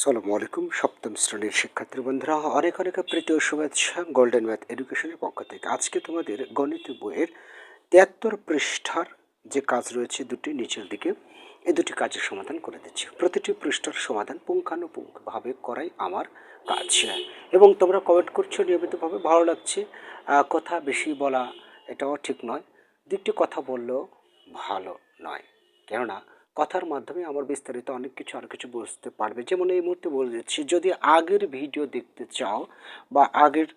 সালামু আলাইকুম। সপ্তম শ্রেণির শিক্ষার্থী বন্ধুরা, অনেক অনেক প্রীতি শুভেচ্ছা গোল্ডেন ম্যাথ এডুকেশনের পক্ষ থেকে। আজকে তোমাদের গণিত বইয়ের তিয়াত্তর পৃষ্ঠার যে কাজ রয়েছে দুটি নিচের দিকে, এই দুটি কাজের সমাধান করে দিচ্ছি। প্রতিটি পৃষ্ঠার সমাধান পুঙ্খানুপুঙ্খভাবে করাই আমার কাজ। এবং তোমরা কমেন্ট করছ নিয়মিতভাবে, ভালো লাগছে। কথা বেশি বলা এটাও ঠিক নয় দুটি কথা বললেও ভালো নয়। কেননা কথার মাধ্যমে আমার বিস্তারিত অনেক কিছু আর কিছু বুঝতে পারবে। যেমন এই মুহূর্তে বলে দিচ্ছি, যদি আগের ভিডিও দেখতে চাও বা আগের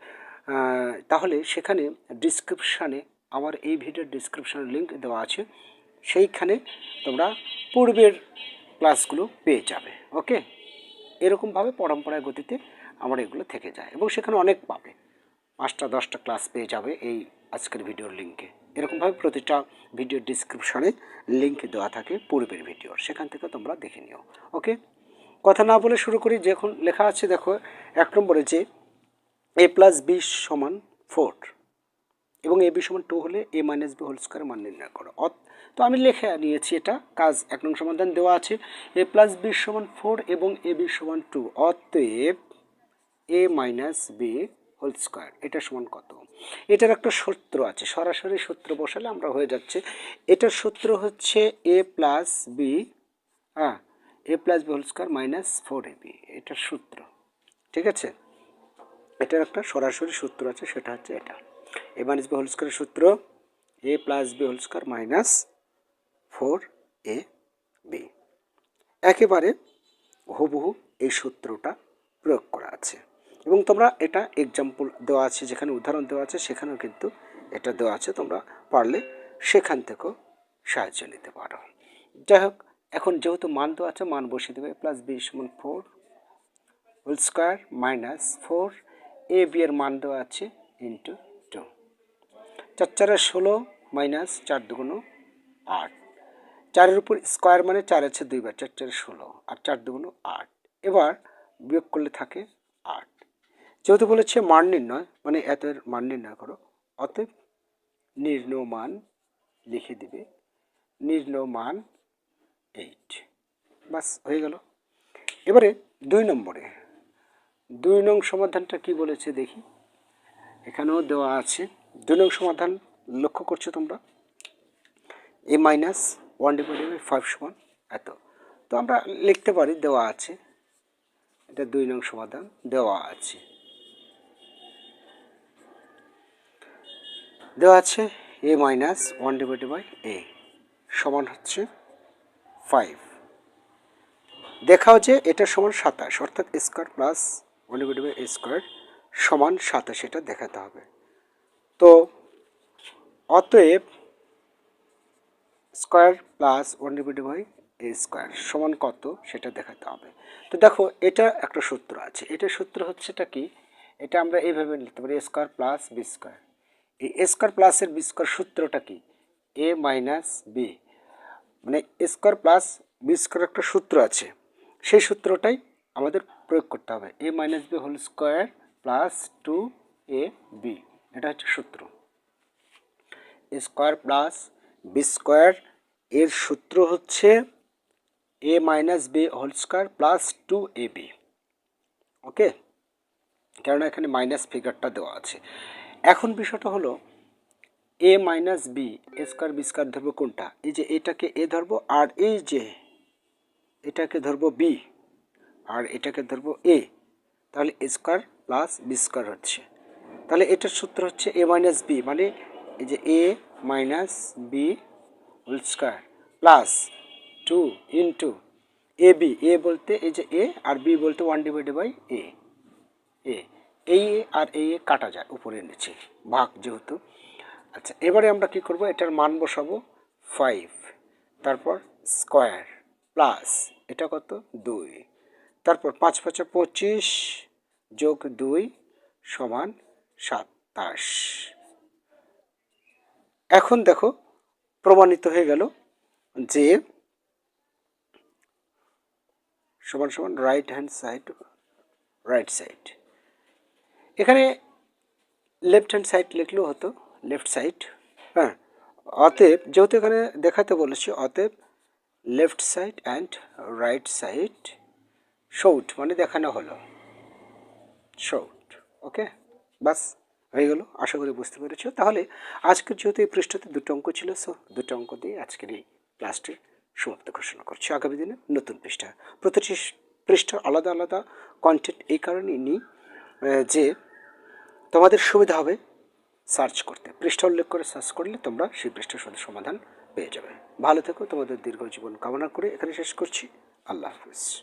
তাহলে সেখানে ডিসক্রিপশানে আমার এই ভিডিওর ডিসক্রিপশানে লিঙ্ক দেওয়া আছে। সেইখানে তোমরা পূর্বের ক্লাসগুলো পেয়ে যাবে ওকে এরকমভাবে পরম্পরায় গতিতে আমার এগুলো থেকে যায় এবং সেখানে অনেক পাবে। পাঁচটা, দশটা ক্লাস পেয়ে যাবে এই আজকের ভিডিওর লিঙ্কে এরকমভাবে প্রতিটা ভিডিও ডিসক্রিপশনে লিঙ্ক দেওয়া থাকে পূর্বের ভিডিওর সেখান থেকে তোমরা দেখে নিও। ওকে কথা না বলে শুরু করি, যখন লেখা আছে দেখো, এক নম্বরে যে এ প্লাস বি সমান ফোর এবং এ বি সমান টু হলে A minus B whole square মান নির্ণয় করো। অত- তো আমি লেখে নিয়েছি এটা, কাজ এক নং সমাধান দেওয়া আছে। এ প্লাস বি সমান ফোর এবং এ বি সমান টু অতএব A minus B whole square, এটা সমান কত? এটার একটা সূত্র আছে, সরাসরি সূত্র বসালে আমরা হয়ে যাচ্ছে, এটার সূত্র হচ্ছে এ প্লাস বি হ্যাঁ A plus B whole square minus four A B এটার সূত্র, ঠিক আছে? এটার একটা সরাসরি সূত্র আছে, সেটা হচ্ছে এটা এ মাইনাস বি হোল স্কোয়ারের সূত্র A plus B whole square minus four A B একেবারে হুবহু এই সূত্রটা প্রয়োগ করা আছে। এবং তোমরা এটা এক্সাম্পল দেওয়া আছে, যেখানে উদাহরণ দেওয়া আছে, সেখানেও কিন্তু এটা দেওয়া আছে। তোমরা পারলে সেখান থেকেও সাহায্য নিতে পারো। যাই হোক, এখন যেহেতু মান দেওয়া আছে, মান বসিয়ে দেবে প্লাস বি সমান four whole square minus four A B এর মান দেওয়া আছে ইন্টু টু চার চারে ষোলো মাইনাস চার দুগুণ আট। চারের উপর স্কোয়ার মানে চার আছে দুইবার, চার চারে ষোলো, আর চার দুগুণ আট। এবার বিয়োগ করলে থাকে আট। যেহেতু বলেছে মান নির্ণয় মানে এতের মান নির্ণয় করো, অতএব নির্ণয় মান লিখে দিবে নির্ণয় মান এইট বাস হয়ে গেল। এবারে দুই নম্বরে, দুই নং সমাধানটা কি বলেছে দেখি। এখানেও দেওয়া আছে, দুই নং সমাধান লক্ষ্য করছ তোমরা। A minus one divided by five সমান এত। তো আমরা লিখতে পারি, দেওয়া আছে। এটা দুই নং সমাধান, দেওয়া আছে। দেওয়া আছে A minus one divided by A সমান হচ্ছে ফাইভ দেখাও যে এটা সমান সাতাশ, অর্থাৎ square plus one divided by A square সমান সাতাশ, এটা দেখাতে হবে। তো অতএব square plus one divided by A square সমান কত সেটা দেখাতে হবে। তো দেখো, এটা একটা সূত্র আছে। এটা সূত্র হচ্ছে এটা কি? এটা আমরা এইভাবে নিতে পারি স্কোয়ার প্লাস বি স্কোয়ার এই স্কোয়ার প্লাসের বি স্কোয়ার সূত্রটা কি? এ মাইনাস বি মানে স্কোয়ার প্লাস বি স্কোয়ার একটা সূত্র আছে। সেই সূত্রটাই আমাদের প্রয়োগ করতে হবে। A minus B whole square plus two A B এটা হচ্ছে সূত্র। স্কোয়ার প্লাস বি স্কোয়ার এর সূত্র হচ্ছে A minus B whole square plus two A B okay কেননা এখানে মাইনাস ফিগারটা দেওয়া আছে। এখন বিষয়টা হলো A minus B A square B square ধরবো কোনটা? এই যে এটাকে এ ধরবো আর এই যে এটাকে ধরবো বি আর এটাকে ধরবো এ তাহলে A square plus B square হচ্ছে। তাহলে এটার সূত্র হচ্ছে এ মাইনাস বি মানে এই যে A minus B whole square plus two into A B A বলতে এই যে এ আর বি বলতে ওয়ান ডিভাইডেড বাই এ এ এই আর এই কাটা যায় উপরে নিচে, ভাগ যেহেতু। আচ্ছা এবারে আমরা কি করব? এটার মান বসাবো ফাইভ তারপর স্কোয়ার প্লাস এটা কত? দুই। তারপর পাঁচ পাঁচে পঁচিশ যোগ দুই সমান সাতাশ। এখন দেখো, প্রমাণিত হয়ে গেল যে সমান সমান right hand side right side এখানে লেফট হ্যান্ড সাইড লিখলেও হতো লেফট সাইড হ্যাঁ। অতএব, যেহেতু এখানে দেখাতে বলেছি, অতএব left side and right side শৌট মানে দেখানো হলো। শৌট ওকে বাস হয়ে গেল, আশা করি বুঝতে পেরেছ। তাহলে, আজকের যেহেতু এই পৃষ্ঠাতে দুটো অঙ্ক ছিল সো দুটো অঙ্ক দিয়ে আজকের এই ক্লাসটি সমাপ্ত ঘোষণা করছি। আগামী দিনে নতুন পৃষ্ঠা। প্রতিটি পৃষ্ঠার আলাদা আলাদা কন্টেন্ট এই কারণেই নিই যে তোমাদের সুবিধা হবে। সার্চ করতে। পৃষ্ঠা উল্লেখ করে সার্চ করলে তোমরা সেই পৃষ্ঠার সমাধান পেয়ে যাবে। ভালো থেকো। তোমাদের দীর্ঘ জীবন কামনা করে এখানে শেষ করছি। আল্লাহ হাফিজ।